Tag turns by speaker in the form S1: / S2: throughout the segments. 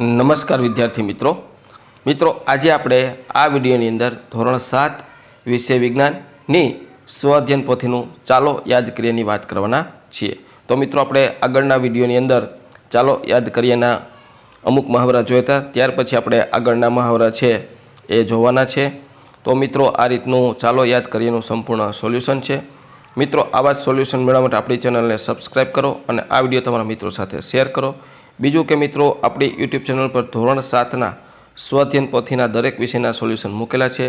S1: નમસ્કાર વિદ્યાર્થી મિત્રો. મિત્રો, આજે આપણે આ વિડીયોની અંદર ધોરણ સાત વિષય વિજ્ઞાનની સ્વઅધ્યયન પોથીનું ચાલો યાદ કરીએની વાત કરવાના છીએ. તો મિત્રો, આપણે આગળના વિડીયોની અંદર ચાલો યાદ કરીએના અમુક મહાવરા જોયા ત્યાર પછી આપણે આગળના મહાવરા છે એ જોવાના છે. તો મિત્રો, આ રીતનું ચાલો યાદ કરીએનું સંપૂર્ણ સોલ્યુશન છે. મિત્રો, આવા જ સોલ્યુશન મેળવવા માટે આપણી ચેનલને સબસ્ક્રાઈબ કરો અને આ વીડિયો તમારા મિત્રો સાથે શેર કરો. બીજું કે મિત્રો, આપણી યુટ્યુબ ચેનલ પર ધોરણ સાતના સ્વધ્યન પોથીના દરેક વિષયના સોલ્યુશન મૂકેલા છે,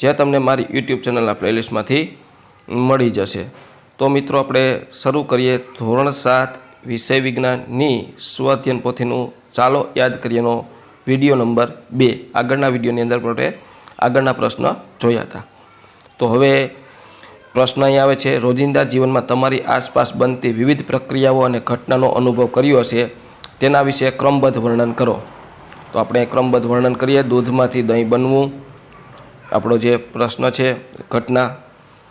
S1: જે તમને મારી યુટ્યુબ ચેનલના પ્લેલિસ્ટમાંથી મળી જશે. તો મિત્રો, આપણે શરૂ કરીએ ધોરણ સાત વિષય વિજ્ઞાનની સ્વધ્યન પોથીનું. ચાલો યાદ કરીએનો વીડિયો નંબર બે. આગળના વિડીયોની અંદર આપણે આગળના પ્રશ્ન જોયા હતા. તો હવે પ્રશ્ન અહીં આવે છે, રોજિંદા જીવનમાં તમારી આસપાસ બનતી વિવિધ પ્રક્રિયાઓ અને ઘટનાનો અનુભવ કર્યો હશે. તેના વિશે ક્રમબદ્ધ વર્ણન કરો. તો આપણે ક્રમબદ્ધ વર્ણન કરીએ. દૂધમાંથી દહીં બનવું. આપણો જે પ્રશ્ન છે, ઘટના.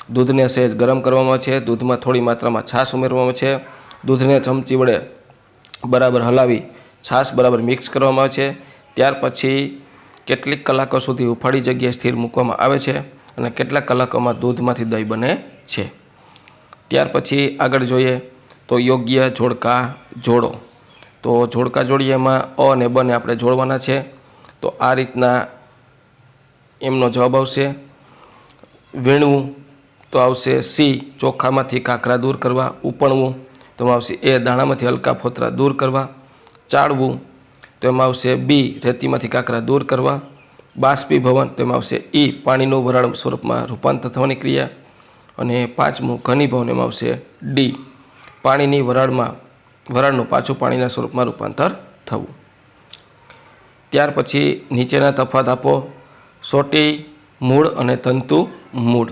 S1: દૂધને સહેજ ગરમ કરવામાં છે. દૂધમાં થોડી માત્રામાં છાશ ઉમેરવામાં છે. દૂધને ચમચી વડે બરાબર હલાવી છાશ બરાબર મિક્સ કરવામાં આવે છે. ત્યાર પછી કેટલીક કલાકો સુધી ઉફાળી જગ્યાએ સ્થિર મૂકવામાં આવે છે અને કેટલાક કલાકોમાં દૂધમાંથી દહીં બને છે. ત્યાર પછી આગળ જોઈએ તો યોગ્ય જોડકા, જોડો. તો જોડકા જોડીએ એમાં અ અને બને આપણે જોડવાના છે. તો આ રીતના એમનો જવાબ આવશે. વીણવું તો આવશે સી, ચોખામાંથી કાંકરા દૂર કરવા. ઉપણવું તો એમાં આવશે એ, દાણામાંથી હલકા ફોતરા દૂર કરવા. ચાળવું તો એમાં આવશે બી, રેતીમાંથી કાંકરા દૂર કરવા. બાષ્પીભવન તો એમાં આવશે ઈ, પાણીનું વરાળ સ્વરૂપમાં રૂપાંતર થવાની ક્રિયા. અને પાંચમું, ઘનીભવન એમાં આવશે ડી, પાણીની વરાળમાં વરાળનું પાછું પાણીના સ્વરૂપમાં રૂપાંતર થવું. ત્યાર પછી નીચેના તફાત આપો. સોટી, મૂળ અને તંતુ, મૂળ.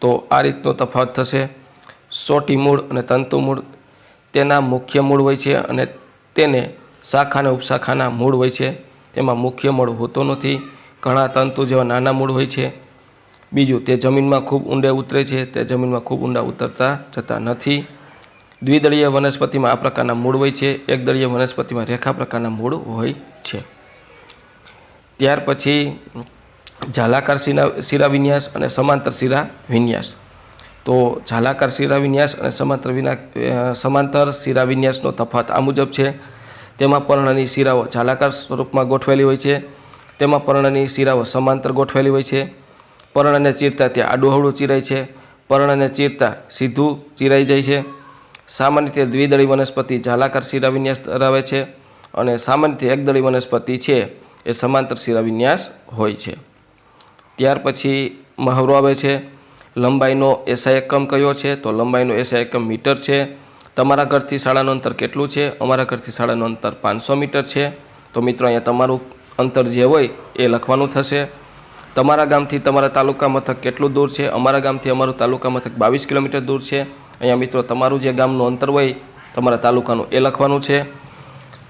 S1: તો આ રીતનો તફાવત થશે. સોટી, મૂળ અને તંતુ, મૂળ. તેના મુખ્ય મૂળ હોય છે અને તેને શાખા અને ઉપશાખાના મૂળ હોય છે. તેમાં મુખ્ય મૂળ હોતો નથી. ઘણા તંતુ જેવા નાના મૂળ હોય છે. બીજું, તે જમીનમાં ખૂબ ઊંડે ઉતરે છે. તે જમીનમાં ખૂબ ઊંડા ઉતરતા જતા નથી. દ્વિદળીય વનસ્પતિમાં આ પ્રકારના મૂળ હોય છે, એકદળીય વનસ્પતિમાં રેખા પ્રકારના મૂળ હોય છે. ત્યાર પછી ઝાલાકાર શિરા શિરા વિન્યાસ અને સમાંતર શિરા વિન્યાસ તો ઝાલાકાર શિરા વિન્યાસ અને સમાંતર વિના સમાંતર શિરા વિન્યાસનો તફાત આ મુજબ છે. તેમાં પર્ણની શિરાઓ ઝાલાકાર સ્વરૂપમાં ગોઠવેલી હોય છે. તેમાં પર્ણની શિરાઓ સમાંતર ગોઠવેલી હોય છે. પર્ણને ચીરતા ત્યાં આડુહળું ચીરાય છે. પર્ણને ચીરતા સીધું ચીરાઈ જાય છે. સામાન્ય રીતે દ્વિદળી વનસ્પતિ ઝાલાકાર શિરાવિન્યાસ ધરાવે છે અને સામાન્ય રીતે એકદળી વનસ્પતિ છે એ સમાંતર શિરાવિન્યાસ હોય છે. ત્યાર પછી મહાવરો આવે છે. લંબાઈનો એસઆઈ એકમ કયો છે? તો લંબાઈનો એસઆઈ એકમ મીટર છે. તમારા ઘરથી શાળાનું અંતર કેટલું છે? અમારા ઘરથી શાળાનું અંતર પાંચસો મીટર છે. તો મિત્રો, અહીંયા તમારું અંતર જે હોય એ લખવાનું થશે. તમારા ગામથી તમારા તાલુકા મથક કેટલું દૂર છે? અમારા ગામથી અમારું તાલુકા મથક બાવીસ કિલોમીટર દૂર છે. અહીંયા મિત્રો, તમારું જે ગામનું અંતર હોય, તમારા તાલુકાનું એ લખવાનું છે.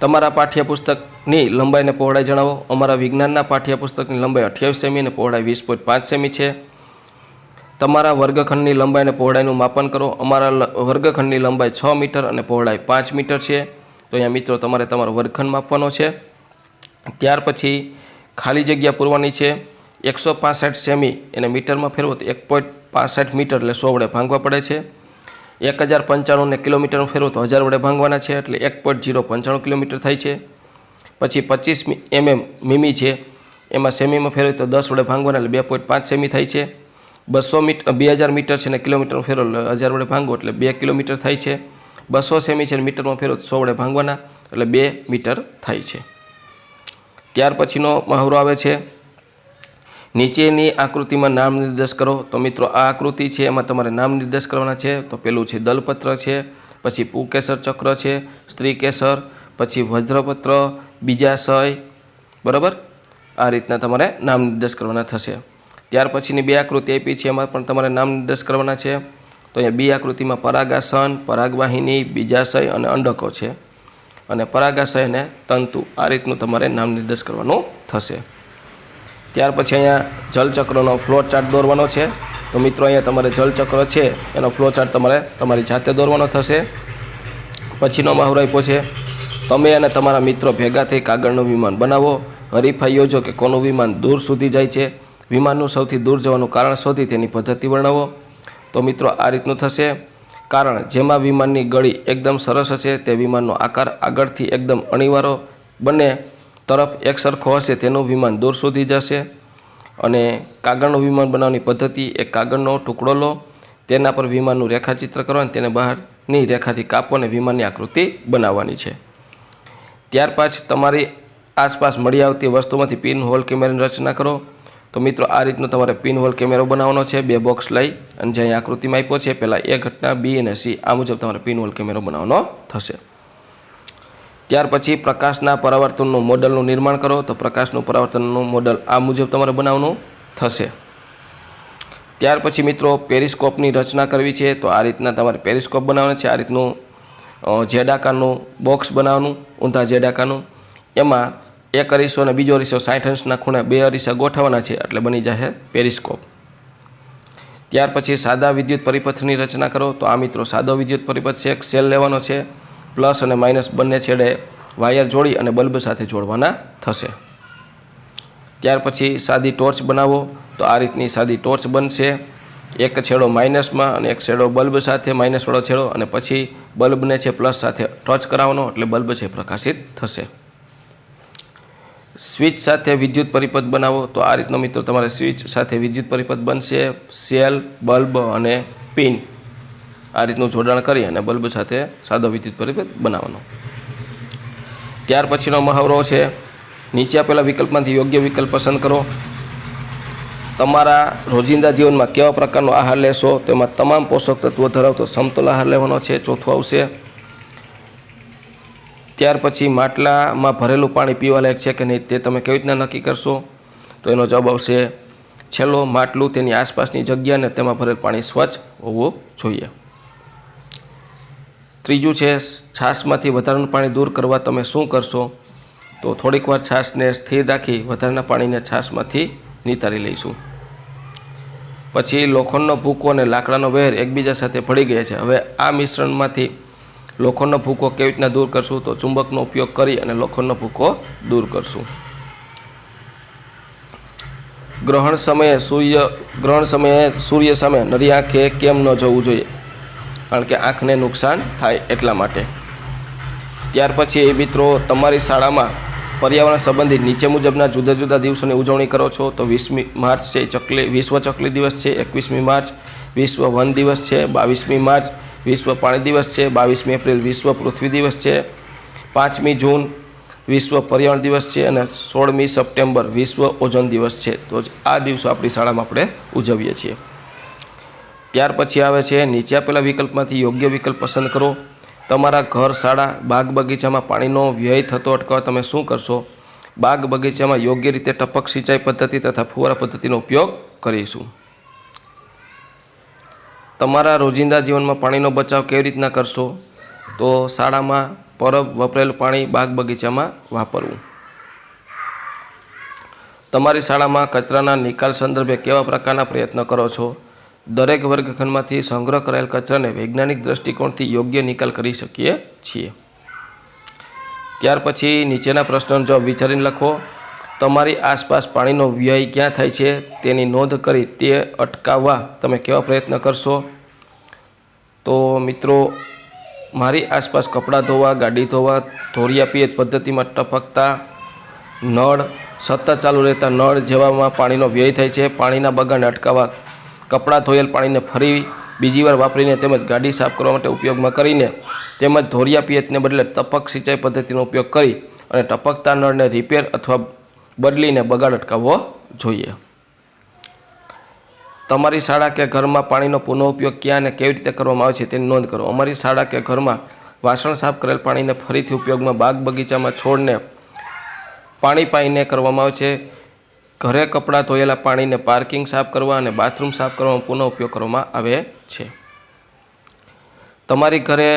S1: તમારા પાઠ્યપુસ્તકની લંબાઈ અને પહોળાઈ જણાવો. અમારા વિજ્ઞાનના પાઠ્યપુસ્તકની લંબાઈ અઠ્યાવીસ સેમી અને પહોળાઈ વીસ પોઈન્ટ પાંચ સેમી છે. તમારા વર્ગખંડની લંબાઈ અને પહોળાઈનું માપન કરો. અમારા વર્ગખંડની લંબાઈ છ મીટર અને પહોળાઈ પાંચ મીટર છે. તો અહીંયા મિત્રો, તમારે તમારો વર્ગખંડ માપવાનો છે. ત્યાર પછી ખાલી જગ્યા પૂરવાની છે. એકસો પાસઠ સેમી એને મીટરમાં ફેરવો તો એક પોઈન્ટ પાસઠ મીટર એટલે સો વડે ભાંગવા પડે છે. એક હજાર પંચાણુંને કિલોમીટરમાં ફેરવો તો હજાર વડે ભાંગવાના છે એટલે એક પોઈન્ટ જીરો પંચાણું કિલોમીટર થાય છે. પછી પચીસ એમએમ મીમી છે, એમાં સેમીમાં ફેરવે તો દસ વડે ભાંગવાના એટલે બે પોઈન્ટ પાંચ સેમી થાય છે. બસો મીટર બે હજાર મીટર છે ને કિલોમીટરમાં ફેરવો એટલે હજાર વડે ભાંગો એટલે બે કિલોમીટર થાય છે. બસો સેમી છે ને મીટરમાં ફેરવો તો સો વડે ભાંગવાના એટલે બે મીટર થાય છે. ત્યાર પછીનો મહાવરો આવે છે. નીચેની આકૃતિમાં નામ નિર્દેશ કરો. તો મિત્રો, આ આકૃતિ છે, એમાં તમારે નામ નિર્દેશ કરવાના છે. તો પેલું છે દલપત્ર છે, પછી પુકેસર ચક્ર છે સ્ત્રી કેસર પછી વજ્રપત્ર બીજાશય બરાબર? આ રીતના તમારે નામ નિર્દેશ કરવાના થશે. ત્યાર પછીની બે આકૃતિ આપી છે, એમાં પણ તમારે નામ નિર્દેશ કરવાના છે. તો અહીંયા બી આકૃતિમાં પરાગાસન, પરાગવાહિની બીજાશય અને અંડકો છે. અને પરાગાશય અને તંતુ, આ રીતનું તમારે નામ નિર્દેશ કરવાનું થશે. ત્યાર પછી અહીંયા જલચક્રનો ફ્લો ચાર્ટ દોરવાનો છે. તો મિત્રો, અહીંયા તમારે જલચક્ર છે, એનો ફ્લો ચાર્ટ તમારે તમારી જાતે દોરવાનો થશે. પછીનો મહાવરો આપ્યો છે, તમે અને તમારા મિત્રો ભેગા થઈ કાગળનું વિમાન બનાવો. હરીફાઈ યોજો કે કોનું વિમાન દૂર સુધી જાય છે. વિમાનનું સૌથી દૂર જવાનું કારણ શોધી તેની પદ્ધતિ વર્ણવો. તો મિત્રો, આ રીતનું થશે. કારણ જેમાં વિમાનની ગળી એકદમ સરસ હશે, તે વિમાનનો આકાર આગળથી એકદમ અણીવારો બંને. તરફ એક સરખો હશે તેનું વિમાન દૂર સુધી જશે. અને કાગળનું વિમાન બનાવવાની પદ્ધતિ, એક કાગળનો ટુકડો લો, તેના પર વિમાનનું રેખાચિત્ર કરો અને તેને બહારની રેખાથી કાપો અને વિમાનની આકૃતિ બનાવવાની છે. ત્યાર પછી તમારી આસપાસ મળી આવતી વસ્તુમાંથી પિન હોલ કેમેરાની રચના કરો. તો મિત્રો, આ રીતનો તમારે પિન હોલ કેમેરો બનાવવાનો છે. બે બોક્સ લઈ અને જ્યાં આકૃતિમાં આપ્યો છે, પહેલાં એ ઘટના બી અને સી, આ મુજબ તમારે પિન હોલ કેમેરો બનાવવાનો થશે. ત્યાર પછી પ્રકાશના પરાવર્તનનું મોડલનું નિર્માણ કરો. તો પ્રકાશનું પરાવર્તનનું મોડલ આ મુજબ તમારે બનાવવાનું થશે. ત્યાર પછી મિત્રો પેરિસ્કોપની રચના કરવી છે. તો આ રીતના તમારે પેરિસ્કોપ બનાવવાનું છે. આ રીતનું જેડાકારનું બોક્સ બનાવવાનું, ઊંધા જેડાકાનું. એમાં એક અરીસો અને બીજો અરીસો સાઠ અંશના ખૂણે બે અરીસા ગોઠવવાના છે. એટલે બની જશે પેરિસ્કોપ. ત્યાર પછી સાદા વિદ્યુત પરિપથની રચના કરો. તો આ મિત્રો સાદો વિદ્યુત પરિપથ છે. એક સેલ લેવાનો છે. પ્લસ અને માઇનસ બંને છેડે વાયર જોડી અને બલ્બ સાથે જોડવાના થશે. ત્યાર પછી સાદી ટોર્ચ બનાવો, તો આ રીતની સાદી ટોર્ચ બનશે. એક છેડો માઇનસમાં અને એક છેડો બલ્બ સાથે માઇનસવાળો છેડો, અને પછી બલ્બને છે પ્લસ સાથે ટચ કરાવવાનો, એટલે બલ્બ છે પ્રકાશિત થશે. સ્વિચ સાથે વિદ્યુત પરિપથ બનાવો, તો આ રીતનો મિત્રો તમારે સ્વિચ સાથે વિદ્યુત પરિપથ બનશે. સેલ, બલ્બ અને પિન. આ રીતનું જોડાણ કરી અને બલ્બ સાથે સાદો વિદ્યુત પરિપથ બનાવવાનો. ત્યાર પછીનો મહાવરો છે, નીચે આપેલા વિકલ્પમાંથી યોગ્ય વિકલ્પ પસંદ કરો. તમારા રોજિંદા જીવનમાં કેવા પ્રકારનો આહાર લેશો, તેમાં તમામ પોષક તત્વો ધરાવતો સમતોલ આહાર લેવાનો છે, ચોથો આવશે. ત્યાર પછી માટલામાં ભરેલું પાણી પીવા લાયક છે કે નહીં તે તમે કેવી રીતના નક્કી કરશો? તો એનો જવાબ આવશે, છેલ્લો માટલું તેની આસપાસની જગ્યા અને તેમાં ભરેલ પાણી સ્વચ્છ હોવું જોઈએ. ત્રીજું છે, છાશમાંથી વધારાનું પાણી દૂર કરવા તમે શું કરશો? તો થોડીક વાર છાશને સ્થિર રાખી વધારાના પાણીને છાશમાંથી નિતારી લઈશું. પછી લોખંડનો ભૂકો અને લાકડાનો વેર એકબીજા સાથે ભળી ગયા છે. હવે આ મિશ્રણમાંથી લોખંડનો ભૂકો કેવી રીતના દૂર કરશું? તો ચુંબકનો ઉપયોગ કરી અને લોખંડનો ભૂકો દૂર કરશું. ગ્રહણ સમયે સૂર્ય, ગ્રહણ સમયે સૂર્ય સામે નરી આંખે કેમ ન જવું જોઈએ? કારણ કે આંખને નુકસાન થાય એટલા માટે. ત્યાર પછી એ મિત્રો તમારી શાળામાં પર્યાવરણ સંબંધિત નીચે મુજબના જુદા જુદા દિવસોની ઉજવણી કરો છો. તો વીસમી માર્ચ છે, ચકલી, વિશ્વ ચકલી દિવસ છે, એકવીસમી માર્ચ, વિશ્વ વન દિવસ છે, બાવીસમી માર્ચ, વિશ્વ પાણી દિવસ છે, બાવીસમી એપ્રિલ વિશ્વ પૃથ્વી દિવસ છે, પાંચમી જૂન વિશ્વ પર્યાવરણ દિવસ છે અને સોળમી સપ્ટેમ્બર વિશ્વ ઓઝોન દિવસ છે. તો આ દિવસો આપણી શાળામાં આપણે ઉજવીએ છીએ. ત્યાર પછી આવે છે, નીચે આપેલા વિકલ્પમાંથી યોગ્ય વિકલ્પ પસંદ કરો. તમારા ઘર, શાળા, બાગ બગીચામાં પાણીનો વ્યય થતો અટકાવવા તમે શું કરશો? બાગ બગીચામાં યોગ્ય રીતે ટપક સિંચાઈ પદ્ધતિ તથા ફુવારા પદ્ધતિનો ઉપયોગ કરીશું. તમારા રોજિંદા જીવનમાં પાણીનો બચાવ કેવી રીતના કરશો? તો શાળામાં પરબ વપરાયેલું પાણી બાગ બગીચામાં વાપરવું. તમારી શાળામાં કચરાના નિકાલ સંદર્ભે કેવા પ્રકારના પ્રયત્ન કરો છો? દરેક વર્ગખંડમાંથી સંગ્રહ કરાયેલ કચરાને વૈજ્ઞાનિક દ્રષ્ટિકોણથી યોગ્ય નિકાલ કરી શકીએ છીએ. ત્યાર પછી નીચેના પ્રશ્નનો જવાબ વિચારીને લખો. તમારી આસપાસ પાણીનો વ્યય ક્યાં થાય છે તેની નોંધ કરી તે અટકાવવા તમે કેવા પ્રયત્ન કરશો? તો મિત્રો, મારી આસપાસ કપડાં ધોવા, ગાડી ધોવા ધોરિયા પિયત પદ્ધતિમાં ટપકતા નળ, સતત ચાલુ રહેતા નળ જેવામાં પાણીનો વ્યય થાય છે, પાણીના બગાડને અટકાવવા કપડાં ધોયેલ પાણીને ફરી બીજી વાર વાપરીને તેમજ ગાડી સાફ કરવા માટે ઉપયોગમાં કરીને તેમજ ધોરિયા પિયતને બદલે ટપક સિંચાઈ પદ્ધતિનો ઉપયોગ કરી અને ટપકતા નળને રિપેર અથવા બદલીને બગાડ અટકાવવો જોઈએ. તમારી શાળા કે ઘરમાં પાણીનો પુનઃ ઉપયોગ ક્યાં અને કેવી રીતે કરવામાં આવે છે તેની નોંધ કરો. અમારી શાળા કે ઘરમાં વાસણ સાફ કરેલ પાણીને ફરીથી ઉપયોગમાં બાગ બગીચામાં છોડને પાણી પાઈને કરવામાં આવે છે. ઘરે કપડાં ધોયેલા પાણીને પાર્કિંગ સાફ કરવા અને બાથરૂમ સાફ કરવામાં પુનઃ ઉપયોગ કરવામાં આવે છે. તમારી ઘરે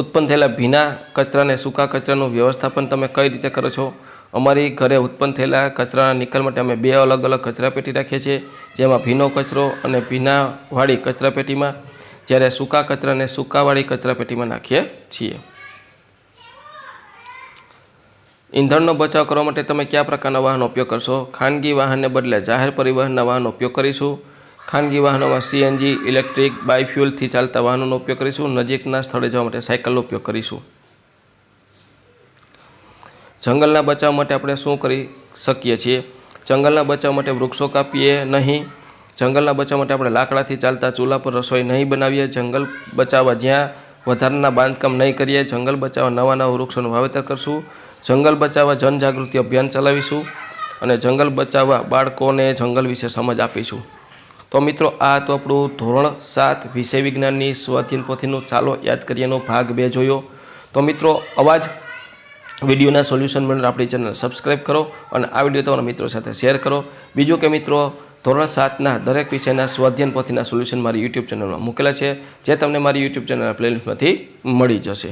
S1: ઉત્પન્ન થયેલા ભીના કચરાને સૂકા કચરાનું વ્યવસ્થાપન તમે કઈ રીતે કરો છો? અમારી ઘરે ઉત્પન્ન થયેલા કચરાના નિકાલ માટે અમે બે અલગ અલગ કચરાપેટી રાખીએ છીએ, જેમાં ભીનો કચરો અને ભીનાવાળી કચરાપેટીમાં જ્યારે સૂકા કચરાને સૂકાવાળી કચરાપેટીમાં નાખીએ છીએ. ઈંધણનો બચાવ કરવા માટે તમે કયા પ્રકારના વાહનનો ઉપયોગ કરશો? ખાનગી વાહનને બદલે જાહેર પરિવહનના વાહનનો ઉપયોગ કરીશું. ખાનગી વાહનોમાં સીએનજી ઇલેક્ટ્રિક બાયફ્યુલથી ચાલતા વાહનોનો ઉપયોગ કરીશું. નજીકના સ્થળે જવા માટે સાયકલનો ઉપયોગ કરીશું. જંગલના બચાવ માટે આપણે શું કરી શકીએ છીએ? જંગલના બચાવ માટે વૃક્ષો કાપીએ નહીં. જંગલના બચાવ માટે આપણે લાકડાથી ચાલતા ચૂલા પર રસોઈ નહીં બનાવીએ. જંગલ બચાવવા જ્યાં વધારાના બાંધકામ નહીં કરીએ, જંગલ બચાવવા નવા નવા વૃક્ષોનું વાવેતર કરશું. જંગલ બચાવવા જનજાગૃતિ અભિયાન ચલાવીશું અને જંગલ બચાવવા બાળકોને જંગલ વિશે સમજ આપીશું. તો મિત્રો, આ તો આપણું ધોરણ સાત વિષય વિજ્ઞાનની સ્વાધ્યન પોથીનું ચાલો યાદ કરીએનો ભાગ બે જોયો. તો મિત્રો અવાજ વિડીયોના સોલ્યુશન મેળવીને આપણી ચેનલ સબસ્ક્રાઈબ કરો અને આ વીડિયો તમારા મિત્રો સાથે શેર કરો. બીજું કે મિત્રો, ધોરણ સાતના દરેક વિષયના સ્વાધ્યન પોથીના સોલ્યુશન મારી યુટ્યુબ ચેનલમાં મૂકેલા છે, જે તમને મારી યુટ્યુબ ચેનલના પ્લેલિસ્ટમાંથી મળી જશે.